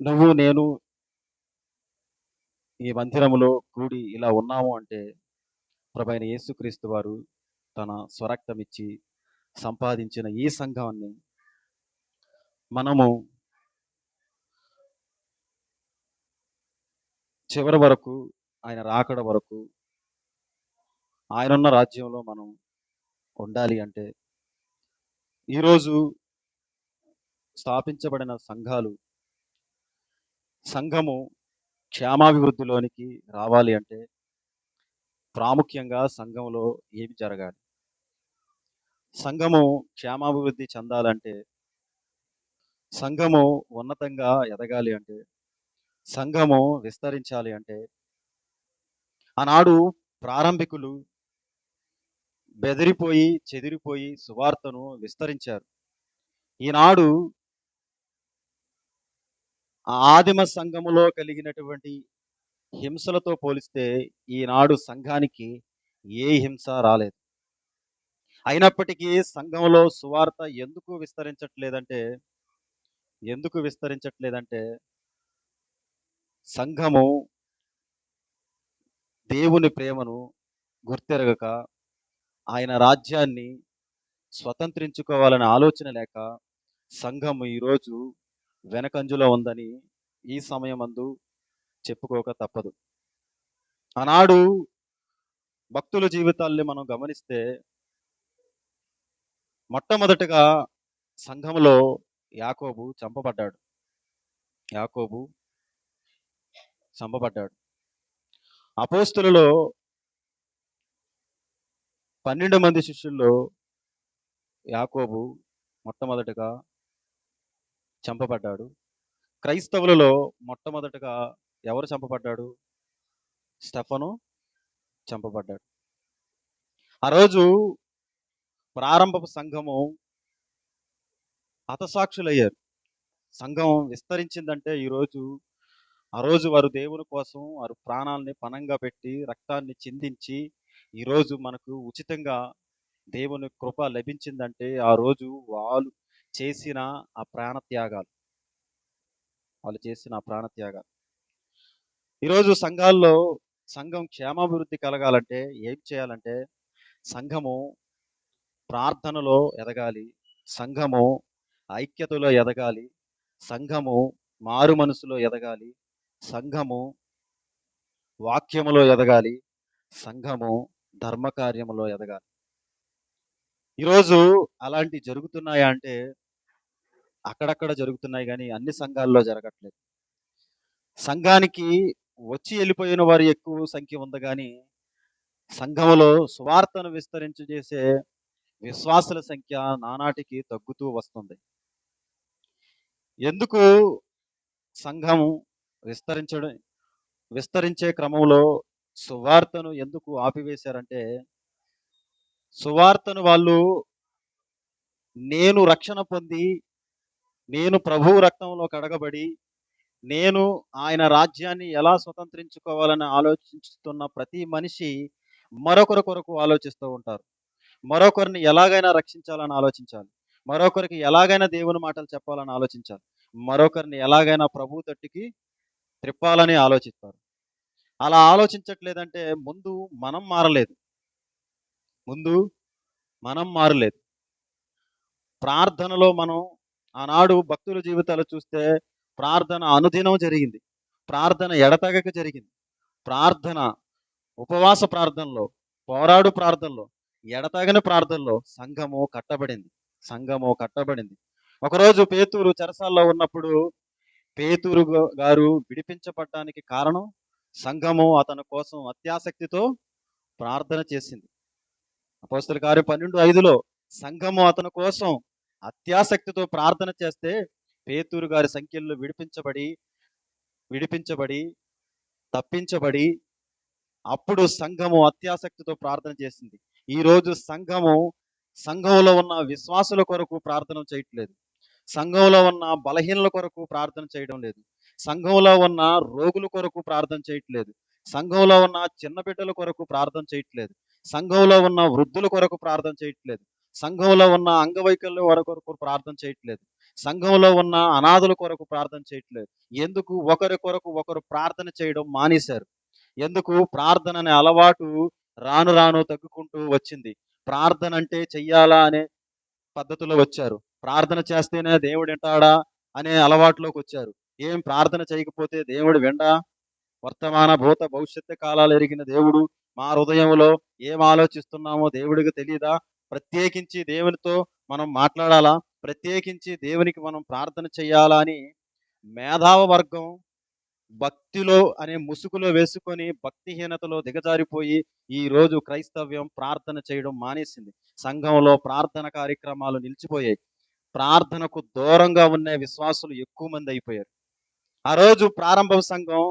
నువ్వు నేను ఈ మందిరములో కూడి ఇలా ఉన్నాము అంటే ప్రభైన యేసుక్రీస్తు వారు తన స్వరక్తం ఇచ్చి సంపాదించిన ఈ సంఘాన్ని మనము చివరి వరకు ఆయన రాకడ వరకు ఆయనున్న రాజ్యంలో మనం ఉండాలి అంటే ఈరోజు స్థాపించబడిన సంఘాలు సంఘము క్షేమాభివృద్ధిలోనికి రావాలి అంటే ప్రాముఖ్యంగా సంఘంలో ఏమి జరగాలి? సంఘము క్షేమాభివృద్ధి చెందాలంటే సంఘము ఉన్నతంగా ఎదగాలి అంటే సంఘము విస్తరించాలి అంటే ఆనాడు ప్రారంభికులు బెదిరిపోయి చెదిరిపోయి సువార్తను విస్తరించారు. ఈనాడు ఆదిమ సంఘములో కలిగినటువంటి హింసలతో పోలిస్తే ఈనాడు సంఘానికి ఏ హింస రాలేదు. అయినప్పటికీ సంఘంలో సువార్త ఎందుకు విస్తరించట్లేదంటే ఎందుకు విస్తరించట్లేదంటే సంఘము దేవుని ప్రేమను గుర్తెరగక ఆయన రాజ్యాన్ని స్వతంత్రించుకోవాలనే ఆలోచన లేక సంఘము ఈరోజు వెనకంజులో ఉందని ఈ సమయమందు చెప్పుకోక తప్పదు. ఆనాడు భక్తుల జీవితాల్ని మనం గమనిస్తే మొట్టమొదటగా సంఘంలో యాకోబు చంపబడ్డాడు. యాకోబు చంపబడ్డాడు. అపోస్తులలో పన్నెండు మంది శిష్యుల్లో యాకోబు మొట్టమొదటగా చంపబడ్డాడు. క్రైస్తవులలో మొట్టమొదటగా ఎవరు చంపబడ్డాడు? స్టెఫను చంపబడ్డాడు. ఆ రోజు ప్రారంభపు సంఘము హతసాక్షులయ్యారు. సంఘం విస్తరించిందంటే ఈరోజు ఆ రోజు వారు దేవుని కోసం వారు ప్రాణాలని పణంగా పెట్టి రక్తాన్ని చిందించి ఈరోజు మనకు ఉచితంగా దేవుని కృప లభించిందంటే ఆ రోజు వాళ్ళు చేసిన ఆ ప్రాణత్యాగాలు. వాళ్ళు చేసిన ఆ ప్రాణత్యాగాలు. ఈరోజు సంఘాల్లో సంఘం క్షేమాభివృద్ధి కలగాలంటే ఏం చేయాలంటే సంఘము ప్రార్థనలో ఎదగాలి సంఘము ఐక్యతలో ఎదగాలి సంఘము మారు మనసులో ఎదగాలి సంఘము వాక్యములో ఎదగాలి సంఘము ధర్మకార్యములో ఎదగాలి. ఈరోజు అలాంటి జరుగుతున్నాయా అంటే అక్కడక్కడ జరుగుతున్నాయి కానీ అన్ని సంఘాల్లో జరగట్లేదు. సంఘానికి వచ్చి వెళ్ళిపోయిన వారు ఎక్కువ సంఖ్య ఉంది కానీ సంఘములో సువార్తను విస్తరించి చేసే విశ్వాసుల సంఖ్య నానాటికి తగ్గుతూ వస్తుంది. ఎందుకు సంఘం విస్తరించడం విస్తరించే క్రమంలో సువార్తను ఎందుకు ఆపివేశారంటే సువార్తను వాళ్ళు నేను రక్షణ పొంది నేను ప్రభువు రక్తంలో కడగబడి నేను ఆయన రాజ్యాన్ని ఎలా స్వతంత్రించుకోవాలని ఆలోచిస్తున్న ప్రతి మనిషి మరొకరి కొరకు ఆలోచిస్తూ ఉంటారు. మరొకరిని ఎలాగైనా రక్షించాలని ఆలోచించాలి. మరొకరికి ఎలాగైనా దేవుని మాటలు చెప్పాలని ఆలోచించాలి. మరొకరిని ఎలాగైనా ప్రభు తట్టుకి త్రిప్పాలని ఆలోచిస్తారు. అలా ఆలోచించట్లేదంటే ముందు మనం మారలేదు. ముందు మనం మారలేదు. ప్రార్థనలో మనం ఆనాడు భక్తుల జీవితాలు చూస్తే ప్రార్థన అనుదినం జరిగింది. ప్రార్థన ఎడతగక జరిగింది. ప్రార్థన ఉపవాస ప్రార్థనలో పోరాడు ప్రార్థనలో ఎడతగని ప్రార్థనలో సంఘము కట్టబడింది. సంఘము కట్టబడింది. ఒకరోజు పేతూరు చెరసాల్లో ఉన్నప్పుడు పేతూరు గారు విడిపించబడటానికి కారణం సంఘము అతని కోసం అత్యాసక్తితో ప్రార్థన చేసింది. అపోస్తుల గారు పన్నెండు ఐదులో సంఘము అతని కోసం అత్యాసక్తితో ప్రార్థన చేస్తే పేతూరు గారి సంఖ్యల్లో విడిపించబడి విడిపించబడి తప్పించబడి అప్పుడు సంఘము అత్యాసక్తితో ప్రార్థన చేసింది. ఈ రోజు సంఘము సంఘంలో ఉన్న విశ్వాసుల కొరకు ప్రార్థన చేయట్లేదు. సంఘంలో ఉన్న బలహీనల కొరకు ప్రార్థన చేయడం లేదు. సంఘంలో ఉన్న రోగుల కొరకు ప్రార్థన చేయట్లేదు. సంఘంలో ఉన్న చిన్న బిడ్డల కొరకు ప్రార్థన చేయట్లేదు. సంఘంలో ఉన్న వృద్ధుల కొరకు ప్రార్థన చేయట్లేదు. సంఘంలో ఉన్న అంగవైకల్యం వారి కొరకు ప్రార్థన చేయట్లేదు. సంఘంలో ఉన్న అనాథుల కొరకు ప్రార్థన చేయట్లేదు. ఎందుకు? ఒకరి కొరకు ఒకరు ప్రార్థన చేయడం మానేశారు. ఎందుకు? ప్రార్థన అనే అలవాటు రాను రాను తగ్గుకుంటూ వచ్చింది. ప్రార్థన అంటే చెయ్యాలా అనే పద్ధతిలో వచ్చారు. ప్రార్థన చేస్తేనే దేవుడు వింటాడా అనే అలవాటులోకి వచ్చారు. ఏం ప్రార్థన చేయకపోతే దేవుడు విండా? వర్తమాన భూత భవిష్యత్తు కాలాలు ఎరిగిన దేవుడు మా హృదయంలో ఏం ఆలోచిస్తున్నామో దేవుడికి తెలియదా ప్రత్యేకించి దేవునితో మనం మాట్లాడాలా? ప్రత్యేకించి దేవునికి మనం ప్రార్థన చేయాలా అని మేధావ వర్గం భక్తిలో అనే ముసుగులో వేసుకొని భక్తిహీనతలో దిగజారిపోయి ఈ రోజు క్రైస్తవ్యం ప్రార్థన చేయడం మానేసింది. సంఘంలో ప్రార్థన కార్యక్రమాలు నిలిచిపోయాయి. ప్రార్థనకు దూరంగా ఉన్న విశ్వాసులు ఎక్కువ మంది అయిపోయారు. ఆ రోజు ప్రారంభ సంఘం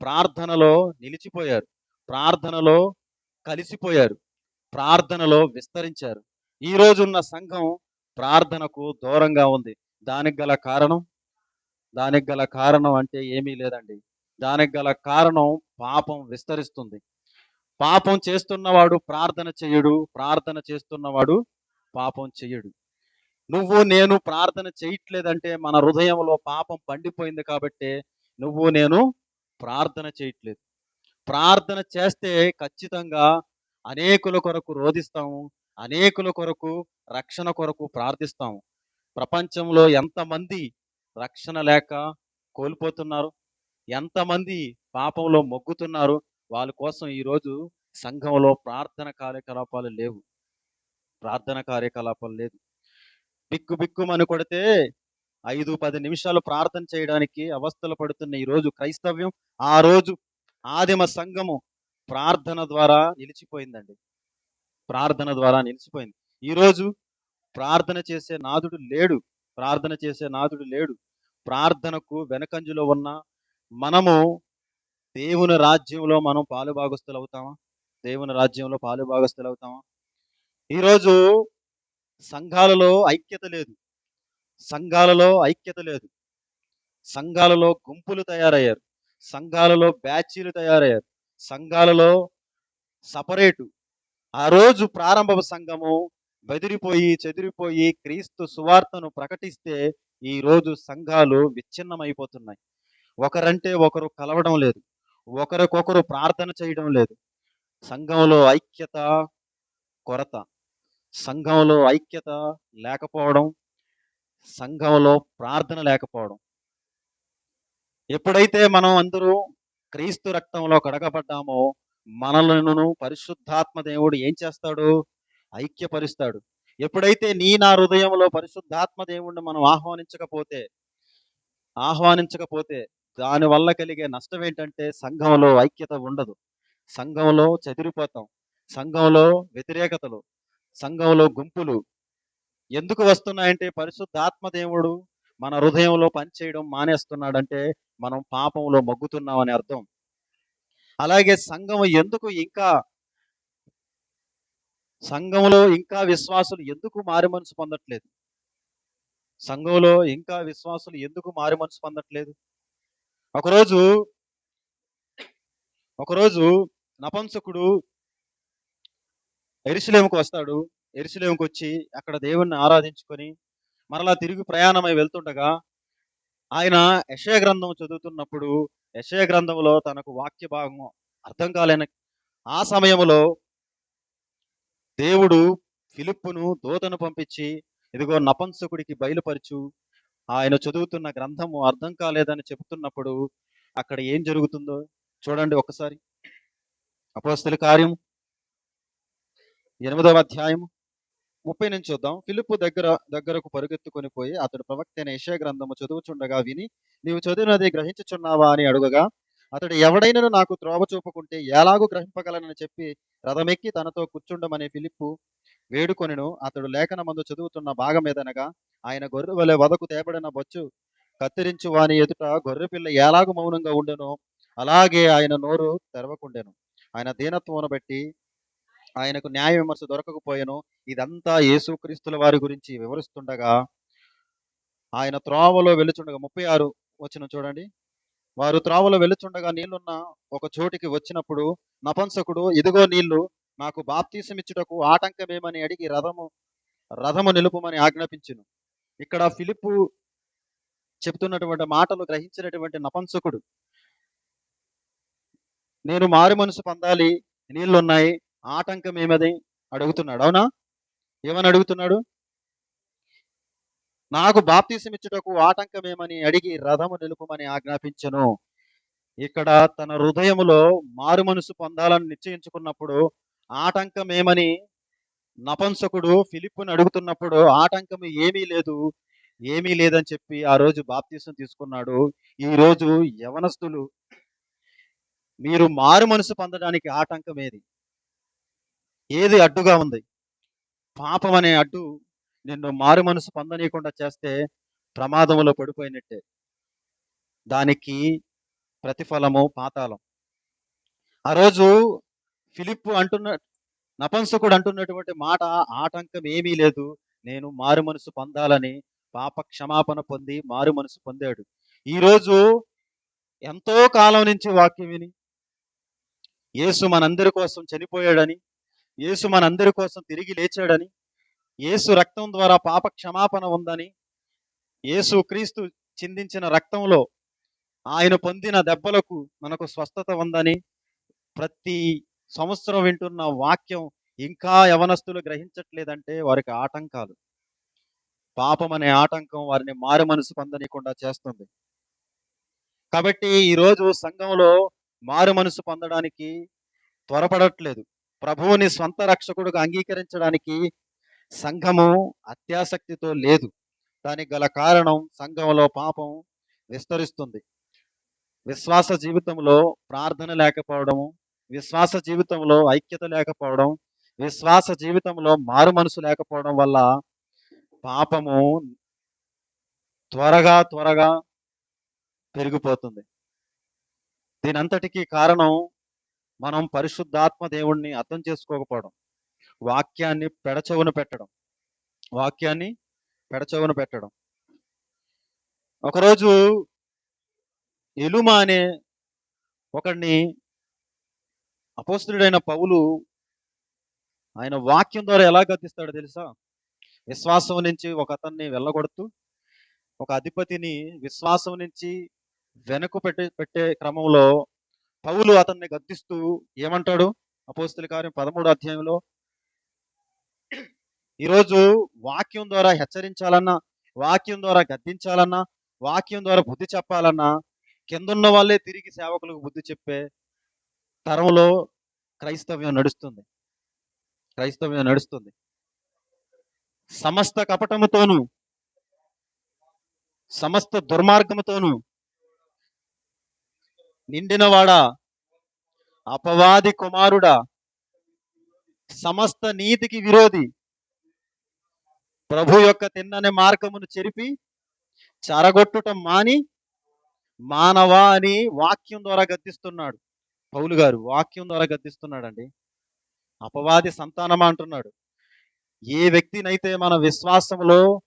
ప్రార్థనలో నిలిచిపోయారు. ప్రార్థనలో కలిసిపోయారు. ప్రార్థనలో విస్తరించారు. ఈ రోజు ఉన్న సంఘం ప్రార్థనకు దూరంగా ఉంది. దానికి గల కారణం? దానికి గల కారణం అంటే ఏమీ లేదండి. దానికి గల కారణం పాపం విస్తరిస్తుంది. పాపం చేస్తున్నవాడు ప్రార్థన చెయ్యడు ప్రార్థన చేస్తున్నవాడు పాపం చెయ్యడు నువ్వు నేను ప్రార్థన చేయట్లేదంటే మన హృదయంలో పాపం పండిపోయింది కాబట్టి నువ్వు నేను ప్రార్థన చేయట్లేదు. ప్రార్థన చేస్తే ఖచ్చితంగా అనేకుల కొరకు రోధిస్తాము అనేకుల కొరకు రక్షణ కొరకు ప్రార్థిస్తాము. ప్రపంచంలో ఎంతమంది రక్షణ లేక కోల్పోతున్నారు ఎంతమంది పాపంలో మొగ్గుతున్నారు వాళ్ళ కోసం ఈరోజు సంఘంలో ప్రార్థన కార్యకలాపాలు లేవు. ప్రార్థన కార్యకలాపాలు లేదు. బిక్కు బిక్కుమని కొడితే ఐదు పది నిమిషాలు ప్రార్థన చేయడానికి అవస్థలు పడుతున్న ఈ రోజు క్రైస్తవ్యం ఆ రోజు ఆదిమ సంఘము ప్రార్థన ద్వారా నిలిచిపోయిందండి. ప్రార్థన ద్వారా నిలిచిపోయింది. ఈ రోజు ప్రార్థన చేసే నాదుడు లేడు. ప్రార్థన చేసే నాదుడు లేడు. ప్రార్థనకు వెనకంజులో ఉన్న మనము దేవుని రాజ్యంలో మనం పాలుభాగస్తులు అవుతామా దేవుని రాజ్యంలో పాలుభాగస్తులు అవుతామా ఈరోజు సంఘాలలో ఐక్యత లేదు. సంఘాలలో ఐక్యత లేదు. సంఘాలలో గుంపులు తయారయ్యారు. సంఘాలలో బ్యాచీలు తయారయ్యారు. సంఘాలలో సపరేటు. ఆ రోజు ప్రారంభ సంఘము బెదిరిపోయి చెదిరిపోయి క్రీస్తు సువార్తను ప్రకటిస్తే ఈ రోజు సంఘాలు విచ్ఛిన్నమైపోతున్నాయి. ఒకరంటే ఒకరు కలవడం లేదు. ఒకరికొకరు ప్రార్థన చేయడం లేదు. సంఘంలో ఐక్యత కొరత. సంఘంలో ఐక్యత లేకపోవడం సంఘంలో ప్రార్థన లేకపోవడం. ఎప్పుడైతే మనం అందరూ క్రీస్తు రక్తంలో కడగబడ్డామో మనలను పరిశుద్ధాత్మ దేవుడు ఏం చేస్తాడు? ఐక్యపరుస్తాడు. ఎప్పుడైతే నీ నా హృదయంలో పరిశుద్ధాత్మ దేవుణ్ణి మనం ఆహ్వానించకపోతే ఆహ్వానించకపోతే దాని వల్ల కలిగే నష్టం ఏంటంటే సంఘంలో ఐక్యత ఉండదు. సంఘంలో చెదిరిపోతాం. సంఘంలో వ్యతిరేకతలు సంఘంలో గుంపులు ఎందుకు వస్తున్నాయంటే పరిశుద్ధాత్మ దేవుడు మన హృదయంలో పనిచేయడం మానేస్తున్నాడంటే మనం పాపంలో మగ్గుతున్నామని అర్థం. అలాగే సంఘం ఎందుకు ఇంకా సంఘంలో ఇంకా విశ్వాసులు ఎందుకు మారి మనసు పొందట్లేదు? సంఘంలో ఇంకా విశ్వాసులు ఎందుకు మారి మనసు పొందట్లేదు? ఒకరోజు ఒకరోజు నపంసకుడు ఎరుసలేముకు వస్తాడు. ఎరుసలేముకు వచ్చి అక్కడ దేవుణ్ణి ఆరాధించుకొని మరలా తిరిగి ప్రయాణమై వెళ్తుండగా ఆయన యశయ గ్రంథం చదువుతున్నప్పుడు యశయ గ్రంథంలో తనకు వాక్య భాగం అర్థం కాలేని ఆ సమయంలో దేవుడు ఫిలిప్పును దూతను పంపించి ఇదిగో నపంసకుడికి బయలుపరచు. ఆయన చదువుతున్న గ్రంథము అర్థం కాలేదని చెబుతున్నప్పుడు అక్కడ ఏం జరుగుతుందో చూడండి ఒకసారి. అపోస్తుల కార్యం ఎనిమిదవ అధ్యాయం ముప్పై నుంచి చూద్దాం. ఫిలిప్పు దగ్గర దగ్గరకు పరుగెత్తుకొని పోయి అతడు ప్రవక్త అయిన యెషయా గ్రంథము చదువుచుండగా విని నీవు చదివినది గ్రహించుచున్నావా? అని అడుగగా అతడు ఎవడైనను నాకు త్రోవ చూపుకుంటే ఎలాగూ గ్రహింపగలనని చెప్పి రథమెక్కి తనతో కూర్చుండమని ఫిలిప్పు వేడుకొనిను. అతడు లేఖన మందు చదువుతున్న భాగం ఏదనగా ఆయన గొర్రె వలె వదకు తేపడిన బొచ్చు కత్తిరించు వాని ఎదుట గొర్రె పిల్ల ఎలాగు మౌనంగా ఉండెనో అలాగే ఆయన నోరు తెరవకుండెను. ఆయన దీనత్వమును బట్టి ఆయనకు న్యాయ విమర్శ దొరకకపోయాను. ఇదంతా యేసుక్రీస్తుల వారి గురించి వివరిస్తుండగా ఆయన త్రోవలో వెలుచుండగా ముప్పై ఆరు వచ్చిన చూడండి. వారు త్రోవలో వెలుచుండగా నీళ్ళున్న ఒక చోటికి వచ్చినప్పుడు నపంసకుడు ఇదిగో నీళ్ళు నాకు బాప్తీసమిచ్చుటకు ఆటంకమేమని అడిగి రథము రథము నిలుపుమని ఆజ్ఞాపించును. ఇక్కడ ఫిలిప్పు చెప్తున్నటువంటి మాటలు గ్రహించినటువంటి నపంసకుడు నేను మారు మనసు పొందాలి నీళ్ళున్నాయి ఆటంకం ఏమది అడుగుతున్నాడు. అవునా? ఏమని అడుగుతున్నాడు? నాకు బాప్తీసం ఇచ్చుటకు ఆటంకం ఏమని అడిగి రథము నిలుపుమని ఆజ్ఞాపించను. ఇక్కడ తన హృదయములో మారు మనసు పొందాలని నిశ్చయించుకున్నప్పుడు ఆటంకం ఏమని నపంసకుడు ఫిలిప్పుని అడుగుతున్నప్పుడు ఆటంకం ఏమీ లేదు ఏమీ లేదని చెప్పి ఆ రోజు బాప్తీసం తీసుకున్నాడు. ఈ రోజు యవనస్తులు మీరు మారు మనసు పొందడానికి ఆటంకం ఏది ఏది అడ్డుగా ఉంది? పాపం అనే అడ్డు నిన్ను మారు మనసు పొందనీయకుండా చేస్తే ప్రమాదంలో పడిపోయినట్టే. దానికి ప్రతిఫలము పాతాళం. ఆ రోజు ఫిలిప్పు అంటున్న నపంసకుడు అంటున్నటువంటి మాట ఆటంకం ఏమీ లేదు. నేను మారు మనసు పొందాలని పాప క్షమాపణ పొంది మారు మనసు పొందాడు. ఈరోజు ఎంతో కాలం నుంచి వాక్యం విని యేసు మనందరి కోసం చనిపోయాడని యేసు మనందరి కోసం తిరిగి లేచాడని యేసు రక్తం ద్వారా పాప క్షమాపణ ఉందని యేసు క్రీస్తు చిందించిన రక్తంలో ఆయన పొందిన దెబ్బలకు మనకు స్వస్థత ఉందని ప్రతి సంవత్సరం వింటున్న వాక్యం ఇంకా యవనస్తులు గ్రహించట్లేదంటే వారికి ఆటంకాలు. పాపం అనే ఆటంకం వారిని మారు మనసు పొందనీయకుండా చేస్తుంది. కాబట్టి ఈరోజు సంఘంలో మారు మనసు పొందడానికి త్వరపడట్లేదు. ప్రభువుని స్వంత రక్షకుడుగా అంగీకరించడానికి సంఘము అత్యాసక్తితో లేదు. దానికి గల కారణం సంఘంలో పాపం విస్తరిస్తుంది. విశ్వాస జీవితంలో ప్రార్థన లేకపోవడము విశ్వాస జీవితంలో ఐక్యత లేకపోవడం విశ్వాస జీవితంలో మారు మనసు లేకపోవడం వల్ల పాపము త్వరగా త్వరగా పెరిగిపోతుంది. దీనంతటికీ కారణం మనం పరిశుద్ధాత్మ దేవుణ్ణి అర్థం చేసుకోకపోవడం వాక్యాన్ని పెడచవును పెట్టడం వాక్యాన్ని పెడచవును పెట్టడం. ఒకరోజు ఎలుమ అనే ఒకడిని అపోస్తుడైన పౌలు ఆయన వాక్యం ద్వారా ఎలా గద్దిస్తాడో తెలుసా? విశ్వాసం నుంచి ఒక అతన్ని వెళ్ళగొడుతూ ఒక అధిపతిని విశ్వాసం నుంచి వెనక్కు పెట్టే పెట్టే క్రమంలో పౌలు అతన్ని గద్దిస్తూ ఏమంటాడు? అపోస్తుల కార్యం పదమూడు అధ్యాయంలో ఈరోజు వాక్యం ద్వారా హెచ్చరించాలన్నా వాక్యం ద్వారా గద్దించాలన్నా వాక్యం ద్వారా బుద్ధి చెప్పాలన్నా కిందున్న వాళ్ళే తిరిగి సేవకులకు బుద్ధి చెప్పే తరంలో క్రైస్తవ్యం నడుస్తుంది. క్రైస్తవ్యం నడుస్తుంది. సమస్త కపటముతోను సమస్త దుర్మార్గముతోను నిండినవాడా? అపవాది కుమారుడా? సమస్త నీతికి విరోధి? ప్రభు యొక్క తిన్నని మార్గమును చెరిపి చెరగొట్టుటం మాని మానవా అని వాక్యం ద్వారా గద్దిస్తున్నాడు. పౌలు గారు వాక్యం ద్వారా గద్దిస్తున్నాడండి. అపవాది సంతానమా అంటున్నాడు. ఏ వ్యక్తినైతే మన విశ్వాసంలో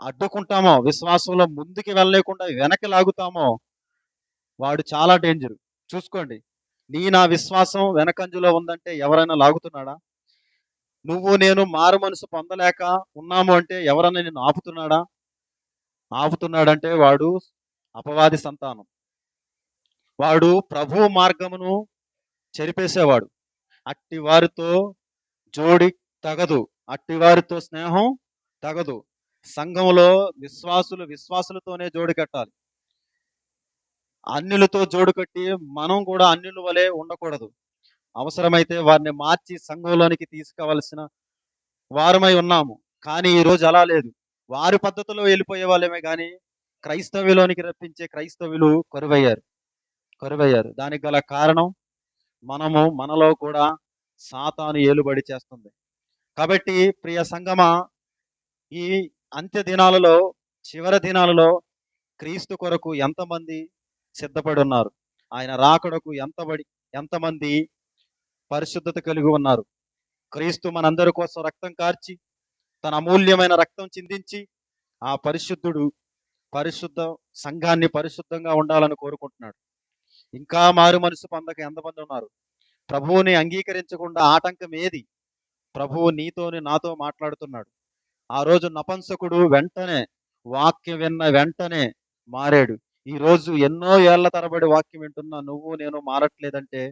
అడ్డుకుంటామో విశ్వాసంలో ముందుకు వెళ్ళలేకుండా వెనక్కి లాగుతామో వాడు చాలా డేంజర్ చూసుకోండి. నీ నా విశ్వాసం వెనకంజులో ఉందంటే ఎవరైనా లాగుతున్నాడా? నువ్వు నేను మారు మనసు పొందలేక ఉన్నాము అంటే ఎవరైనా నిన్ను ఆపుతున్నాడా? ఆపుతున్నాడంటే వాడు అపవాది సంతానం. వాడు ప్రభు మార్గమును చెరిపేసేవాడు. అట్టి వారితో జోడి తగదు. అట్టి వారితో స్నేహం తగదు. సంఘంలో విశ్వాసులు విశ్వాసులతోనే జోడి కట్టాలి. అన్యులతో జోడు కట్టి మనం కూడా అన్యుల వలె ఉండకూడదు. అవసరమైతే వారిని మార్చి సంఘంలోనికి తీసుకోవాల్సిన వారమై ఉన్నాము. కానీ ఈ రోజు అలా లేదు. వారి పద్ధతిలో వెళ్ళిపోయే వాళ్ళమే కానీ క్రైస్తవ్యలోనికి రప్పించే క్రైస్తవులు కరువయ్యారు. కరువయ్యారు. దానికి గల కారణం మనము మనలో కూడా సాతాను ఏలుబడి చేస్తుంది. కాబట్టి ప్రియ సంగమ ఈ అంత్య దినాలలో చివరి దినాలలో క్రీస్తు కొరకు ఎంతమంది సిద్ధపడి ఉన్నారు ఆయన రాకడకు ఎంతబడి ఎంతమంది పరిశుద్ధత కలిగి ఉన్నారు. క్రీస్తు మనందరి కోసం రక్తం కార్చి తన అమూల్యమైన రక్తం చిందించి ఆ పరిశుద్ధుడు పరిశుద్ధ సంఘాన్ని పరిశుద్ధంగా ఉండాలని కోరుకుంటున్నాడు. ఇంకా మారు మనసు పొందక ఎంతమంది ఉన్నారు? ప్రభువుని అంగీకరించకుండా ఆటంకం ఏది? ప్రభువు నీతోని నాతో మాట్లాడుతున్నాడు. ఆ రోజు నపంసకుడు వెంటనే వాక్యం విన్న వెంటనే మారాడు. ఈ రోజు ఎన్నో ఏళ్ళ తరబడి వాక్యం వింటున్నా నువ్వు నేను మారట్లేదంటే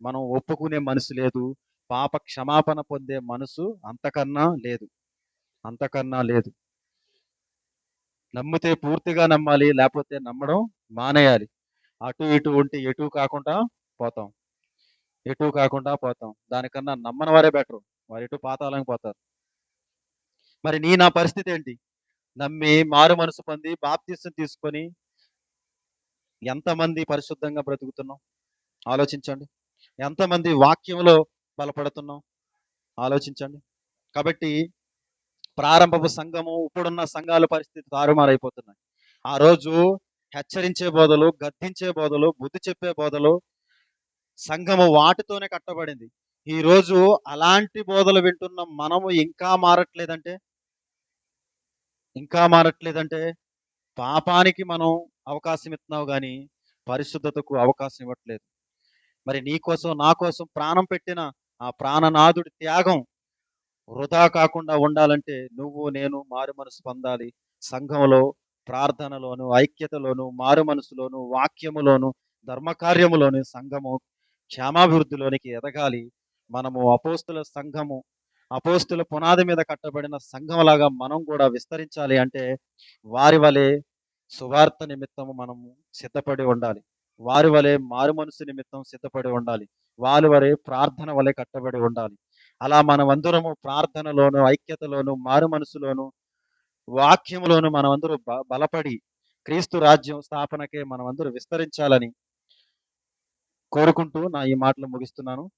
మనం ఒప్పుకునే మనసు లేదు. పాప క్షమాపణ పొందే మనసు అంతకన్నా లేదు. అంతకన్నా లేదు. నమ్మితే పూర్తిగా నమ్మాలి లేకపోతే నమ్మడం మానేయాలి. అటు ఇటు ఉంటే ఎటు కాకుండా పోతాం. ఎటు కాకుండా పోతాం. దానికన్నా నమ్మని వారే బెటరు. వారు ఎటు పాతాలని పోతారు. మరి నీ నా పరిస్థితి ఏంటి? నమ్మి మారు మనసు పొంది బాప్తీసం తీసుకొని ఎంతమంది పరిశుద్ధంగా బ్రతుకుతున్నాం? ఆలోచించండి. ఎంతమంది వాక్యంలో బలపడుతున్నాం? ఆలోచించండి. కాబట్టి ప్రారంభపు సంఘము ఇప్పుడున్న సంఘాల పరిస్థితి తారుమారైపోతున్నాయి. ఆ రోజు హెచ్చరించే బోధలు గద్దించే బోధలు బుద్ధి చెప్పే బోధలు సంఘము వాటితోనే కట్టబడింది. ఈ రోజు అలాంటి బోధలు వింటున్న మనము ఇంకా మారట్లేదంటే? ఇంకా మారట్లేదంటే? పాపానికి మనం అవకాశం ఇస్తున్నావు కానీ పరిశుద్ధతకు అవకాశం ఇవ్వట్లేదు మరి నీ కోసం నా కోసం ప్రాణం పెట్టిన ఆ ప్రాణనాథుడి త్యాగం వృధా కాకుండా ఉండాలంటే నువ్వు నేను మారు మనసు పొందాలి. సంఘంలో ప్రార్థనలోను ఐక్యతలోను మారు మనసులోను వాక్యములోను ధర్మకార్యములోను సంఘము క్షేమాభివృద్ధిలోనికి ఎదగాలి. మనము అపోస్తుల సంఘము అపోస్తుల పునాది మీద కట్టబడిన సంఘంలాగా మనం కూడా విస్తరించాలి అంటే వారి వలె సువార్త నిమిత్తము మనము సిద్ధపడి ఉండాలి. వారి వలె మారు మనసు నిమిత్తం సిద్ధపడి ఉండాలి. వారి వలె ప్రార్థన వలె కట్టబడి ఉండాలి. అలా మనమందరము ప్రార్థనలోను ఐక్యతలోను మారు మనసులోను వాక్యములోను మనమందరూ బ- బలపడి క్రీస్తు రాజ్యం స్థాపనకే మనమందరూ విస్తరించాలని కోరుకుంటూ నా ఈ మాటలు ముగిస్తున్నాను.